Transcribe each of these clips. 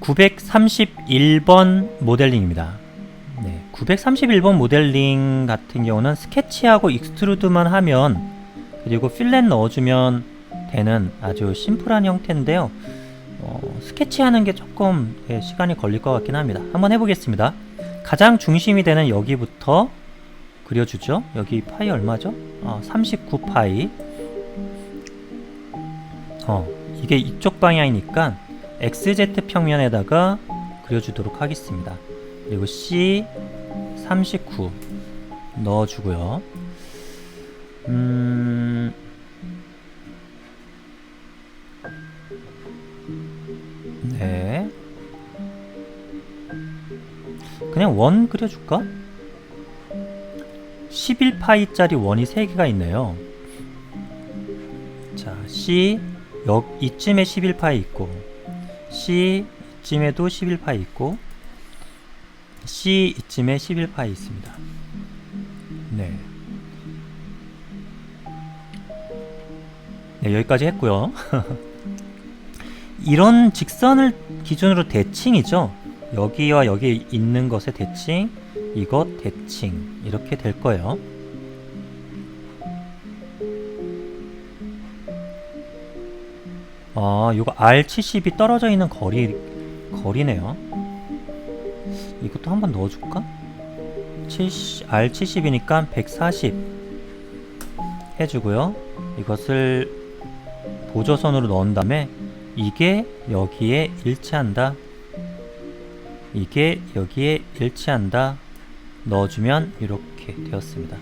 (931번) 모델링입니다. 네, 931번 모델링 같은 경우는 스케치하고 익스트루드만 하면 그리고 필렛 넣어주면 되는 아주 심플한 형태인데요. 어, 스케치하는 게 조금 예, 시간이 걸릴 것 같긴 합니다. 한번 해보겠습니다. 가장 중심이 되는 여기부터 그려주죠. 여기 파이 얼마죠? 어, 39파이 어, 이게 이쪽 방향이니까 XZ 평면에다가 그려주도록 하겠습니다. 그리고 C 39 넣어주고요. 음, 네. 그냥 원 그려줄까? 11파이짜리 원이 3개가 있네요. 자, C 역 이쯤에 11파이 있고 C 이쯤에도 11파이 있고 C 이쯤에 11파이 있습니다. 네. 네, 여기까지 했고요. 이런 직선을 기준으로 대칭이죠. 여기와 여기 있는 것의 대칭, 이것 대칭 이렇게 될 거예요. 아, 요거 R70이 떨어져 있는 거리 거리네요. 이것도 한번 넣어줄까? 70, R70이니까 140 해주고요. 이것을 보조선으로 넣은 다음에 이게 여기에 일치한다. 이게 여기에 일치한다. 넣어주면 이렇게 되었습니다.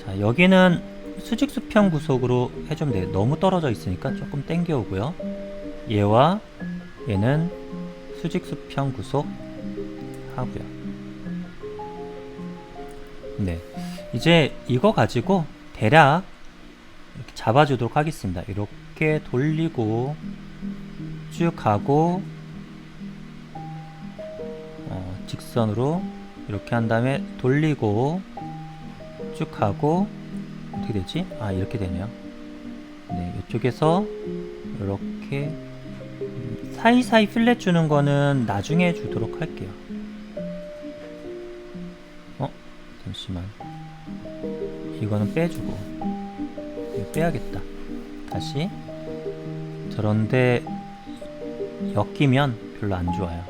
자, 여기는 수직 수평 구속으로 해주면 돼요. 너무 떨어져 있으니까 조금 당겨 오고요. 얘와 얘는 수직 수평 구속 하고요. 네. 이제 이거 가지고 대략 이렇게 잡아주도록 하겠습니다. 이렇게 돌리고 쭉 가고 어, 직선으로 이렇게 한 다음에 돌리고 쭉 가고 어떻게 되지? 아 이렇게 되네요. 네, 이쪽에서 이렇게 음, 사이사이 필렛 주는 거는 나중에 주도록 할게요. 어? 잠시만. 이거는 빼주고 이거 빼야겠다. 다시. 저런데 엮이면 별로 안 좋아요.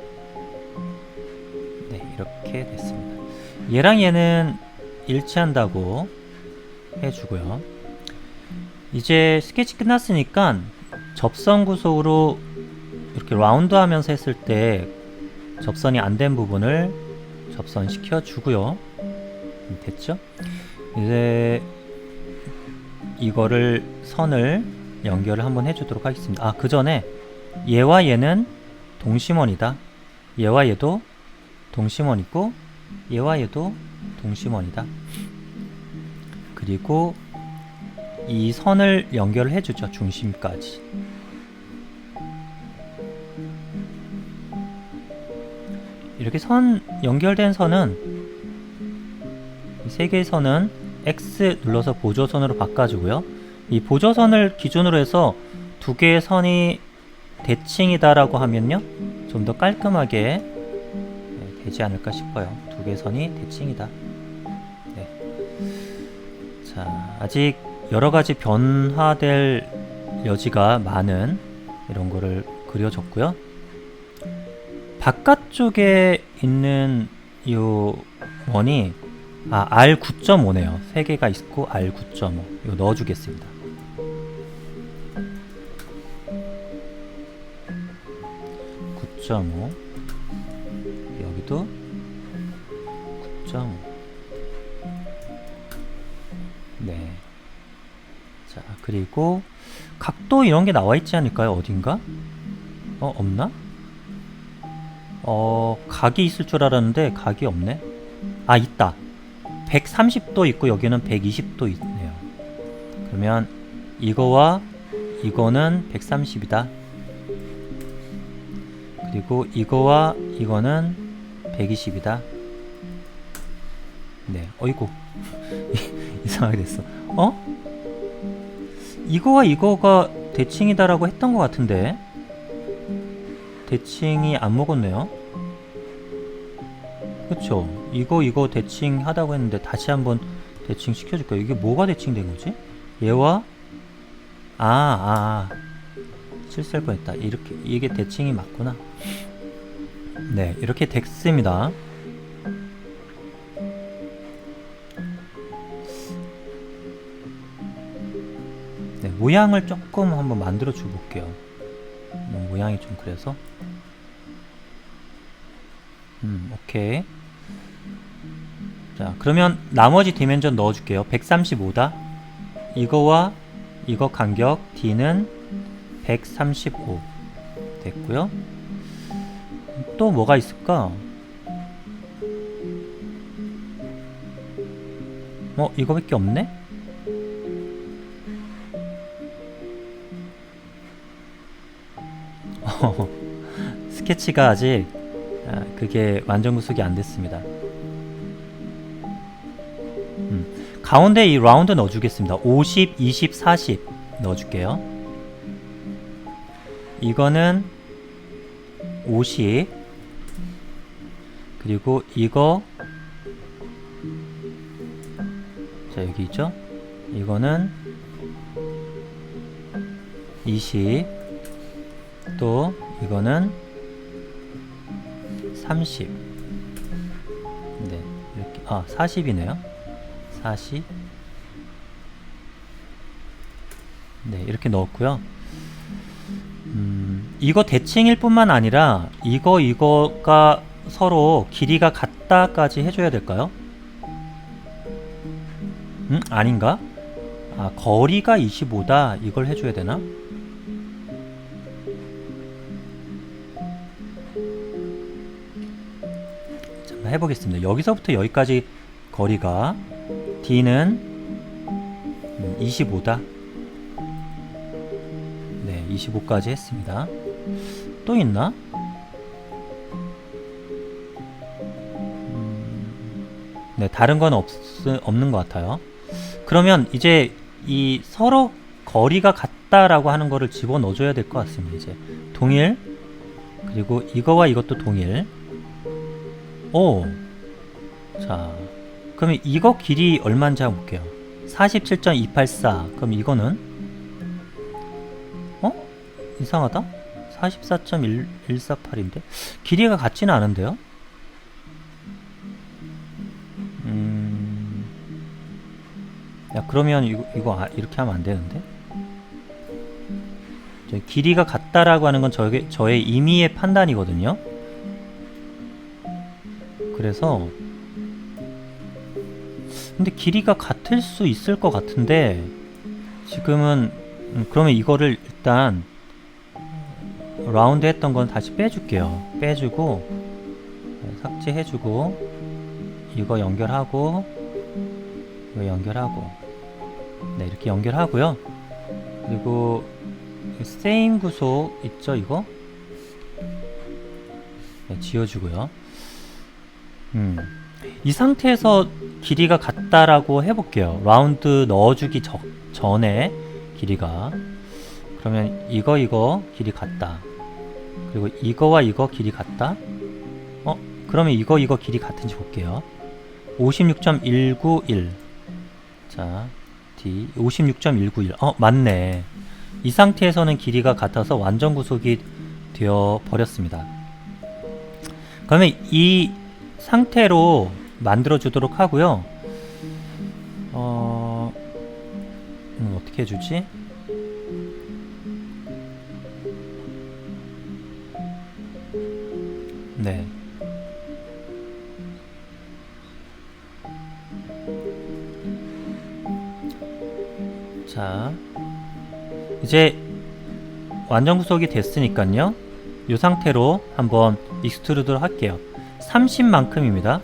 네, 이렇게 됐습니다. 얘랑 얘는 일치한다고 해주고요. 이제 스케치 끝났으니까 접선 구속으로 이렇게 라운드 하면서 했을 때 접선이 안 된 부분을 접선시켜 주고요. 됐죠? 이제 이거를 선을 연결을 한번 해주도록 하겠습니다. 아, 그 전에 얘와 얘는 동심원이다. 얘와 얘도 동심원이고 얘와 얘도 동심원이다. 그리고 이 선을 연결을 해주죠. 중심까지. 이렇게 선 연결된 선은 이세 개의 선은 X 눌러서 보조선으로 바꿔주고요. 이 보조선을 기준으로 해서 두 개의 선이 대칭이다라고 하면요. 좀 더 깔끔하게 네, 되지 않을까 싶어요. 두 개의 선이 대칭이다. 네. 자, 아직 여러 가지 변화될 여지가 많은 이런 거를 그려줬고요. 바깥쪽에 있는 이 원이 아 R9.5네요. 세 개가 있고 R9.5 이거 넣어주겠습니다. (9.5) 여기도 (9.5) 네. 자, 그리고 각도 이런 게 나와 있지 않을까요? 어딘가? 어, 없나? 어, 각이 있을 줄 알았는데 각이 없네. 아, 있다. 130도 있고 여기는 120도 있네요. 그러면 이거와 이거는 130이다. 그리고 이거와 이거는 120이다. 네, 어이구. 이상하게 됐어. 어? 이거와 이거가 대칭이다라고 했던 것 같은데 대칭이 안 먹었네요. 그쵸? 이거 이거 대칭 하다고 했는데 다시 한번 대칭 시켜줄까요? 이게 뭐가 대칭된 거지? 얘와 아, 아, 아. 실수할 뻔했다. 이렇게 이게 대칭이 맞구나. 네, 이렇게 됐습니다. 모양을 조금 한번 만들어 줘 볼게요. 음, 모양이 좀 그래서. 음, 오케이. 자, 그러면 나머지 디멘전 넣어 줄게요. 135다. 이거와 이거 간격 D는 135 됐고요. 또 뭐가 있을까? 어, 이거밖에 없네? 스케치가 아직 아, 그게 완전 구속이 안 됐습니다. 음, 가운데 이 라운드 넣어주겠습니다. 50, 20, 40 넣어줄게요. 이거는 50 그리고 이거 자 여기 있죠? 이거는 20 또 이거는 30 네, 이렇게 아 40이네요. 40 네, 이렇게 넣었고요. 음, 이거 대칭일 뿐만 아니라 이거 이거가 서로 길이가 같다까지 해줘야 될까요? 음, 아닌가? 아, 거리가 25다. 이걸 해줘야 되나? 해보겠습니다. 여기서부터 여기까지 거리가 D는 음, 25다. 네, 25까지 했습니다. 또 있나? 음, 네, 다른 건 없, 없는 것 같아요. 그러면 이제 이 서로 거리가 같다라고 하는 거를 집어 넣어줘야 될 것 같습니다. 이제 동일 그리고 이거와 이것도 동일. 오, 자, 그러면 이거 길이 얼마인지 한번 볼게요. 47.284. 그럼 이거는 어? 이상하다. 44.148인데 길이가 같지는 않은데요? 음, 야 그러면 이거 이거 아- 이렇게 하면 안 되는데? 저 길이가 같다라고 하는 건 저의 저의 임의의 판단이거든요. 그래서 근데 길이가 같을 수 있을 것 같은데 지금은 음, 그러면 이거를 일단 라운드 했던 건 다시 빼줄게요. 빼주고 네, 삭제해주고 이거 연결하고 이거 연결하고 네 이렇게 연결하고요. 그리고 세임 구속 있죠 이거? 네, 지워주고요. 음. 이 상태에서 길이가 같다라고 해볼게요. 라운드 넣어주기 적, 전에 길이가 그러면 이거 이거 길이 같다. 그리고 이거와 이거 길이 같다. 어? 그러면 이거 이거 길이 같은지 볼게요. 56.191. 자, D 56.191. 어, 맞네. 이 상태에서는 길이가 같아서 완전 구속이 되어 버렸습니다. 그러면 이 상태로 만들어 주도록 하고요. 어, 음, 어떻게 해주지? 네. 자, 이제 완전 구속이 됐으니까요. 이 상태로 한번 익스트루드를 할게요. 30만큼입니다.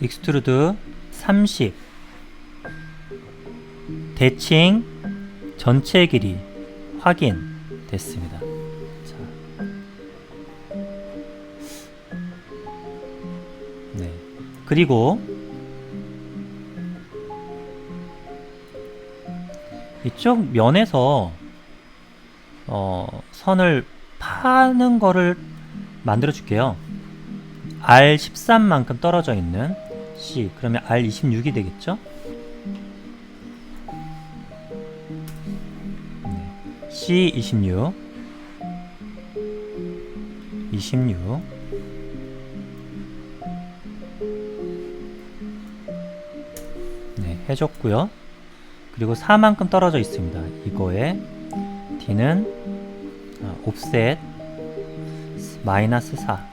익스트루드 30 대칭 전체 길이 확인 됐습니다. 자. 네. 그리고 이쪽 면에서 어, 선을 파는 거를 만들어 줄게요. R13만큼 떨어져 있는 C 그러면 R26이 되겠죠? 네. C26 26 네, 해줬고요. 그리고 4만큼 떨어져 있습니다. 이거에 D는 아, 옵셋 마이너스 4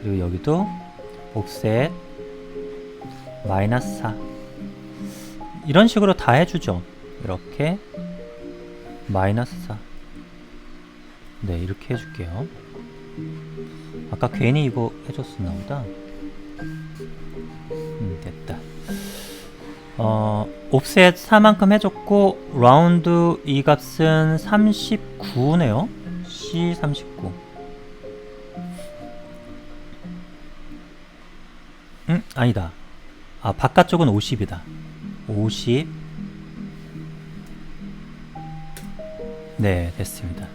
그리고 여기도 옵셋 마이너스 4 이런 식으로 다 해주죠. 이렇게 마이너스 4 네, 이렇게 해줄게요. 아까 괜히 이거 해줬었나 보다. 음, 됐다. 어, 옵셋 4만큼 해줬고, 라운드 이 값은 39네요. C39. 음, 아니다. 아, 바깥쪽은 50이다. 50. 네, 됐습니다.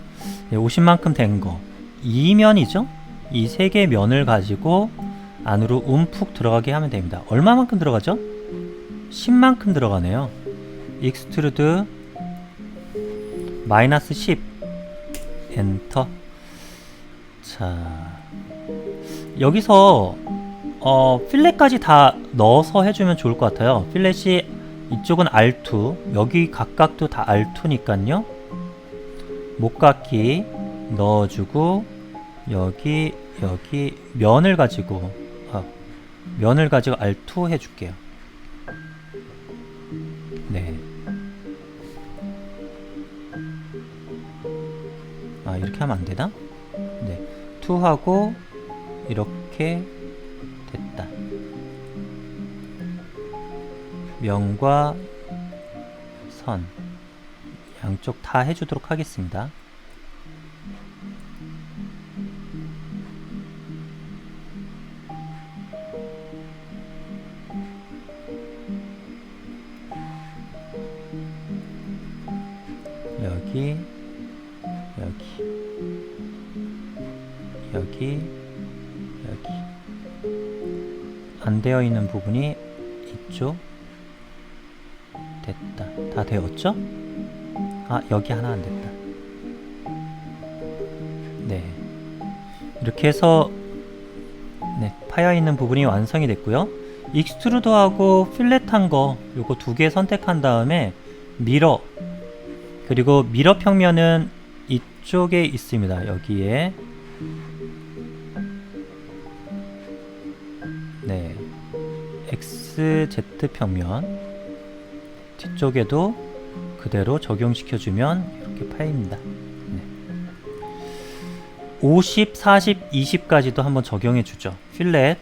네, 50만큼 된 거. 2면이죠? 이 세 개의 면을 가지고 안으로 움푹 들어가게 하면 됩니다. 얼마만큼 들어가죠? 10만큼 들어가네요. 익스트루드 마이너스 10 엔터 자 여기서 어, 필렛까지 다 넣어서 해주면 좋을 것 같아요. 필렛이 이쪽은 R2 여기 각각도 다 R2니까요. 목깎기 넣어주고 여기 여기 면을 가지고 아, 면을 가지고 R2 해줄게요. 네. 아 이렇게 하면 안 되나? 네. 2하고 이렇게 면과 선 양쪽 다 해주도록 하겠습니다. 여기 여기 여기 여기 안 되어 있는 부분이 이쪽 됐다. 다 되었죠? 아 여기 하나 안 됐다. 네. 이렇게 해서 네 파여 있는 부분이 완성이 됐고요. 익스트루드하고 필렛한 거 요거 두 개 선택한 다음에 미러. 그리고 미러 평면은 이쪽에 있습니다. 여기에. 네. XZ 평면 뒤쪽에도 그대로 적용시켜주면 이렇게 파입니다. 네. 50, 40, 20까지도 한번 적용해 주죠. 필렛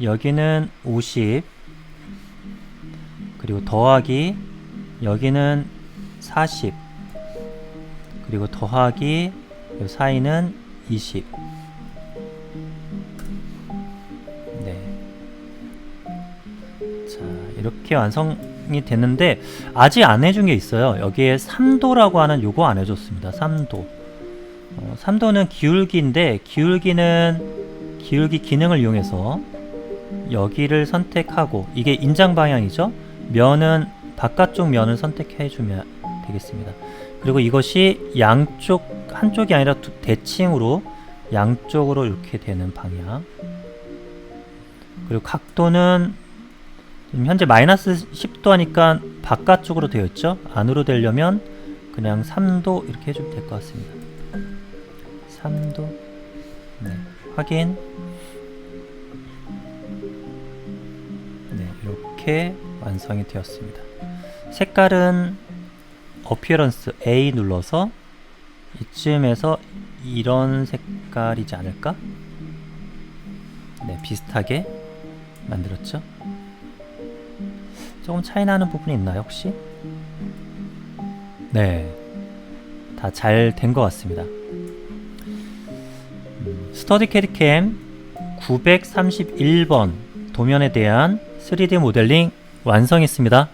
여기는 50 그리고 더하기 여기는 40 그리고 더하기 요 사이는 20 네. 자 이렇게 완성 이 됐는데 아직 안 해준 게 있어요. 여기에 3도라고 하는 요거 안 해줬습니다. 3도. 어, 3도는 기울기인데 기울기는 기울기 기능을 이용해서 여기를 선택하고 이게 인장 방향이죠? 면은 바깥쪽 면을 선택해 주면 되겠습니다. 그리고 이것이 양쪽 한쪽이 아니라 두- 대칭으로 양쪽으로 이렇게 되는 방향. 그리고 각도는 현재 마이너스 10도 하니까 바깥쪽으로 되어 있죠? 안으로 되려면 그냥 3도 이렇게 해주면 될 것 같습니다. 3도. 네, 확인. 네 이렇게 완성이 되었습니다. 색깔은 어피어런스 A 눌러서 이쯤에서 이런 색깔이지 않을까? 네, 비슷하게 만들었죠. 조금 차이 나는 부분이 있나요, 혹시? 네, 다 잘 된 것 같습니다. 음, 스터디 캐디캠 931번 도면에 대한 3D 모델링 완성했습니다.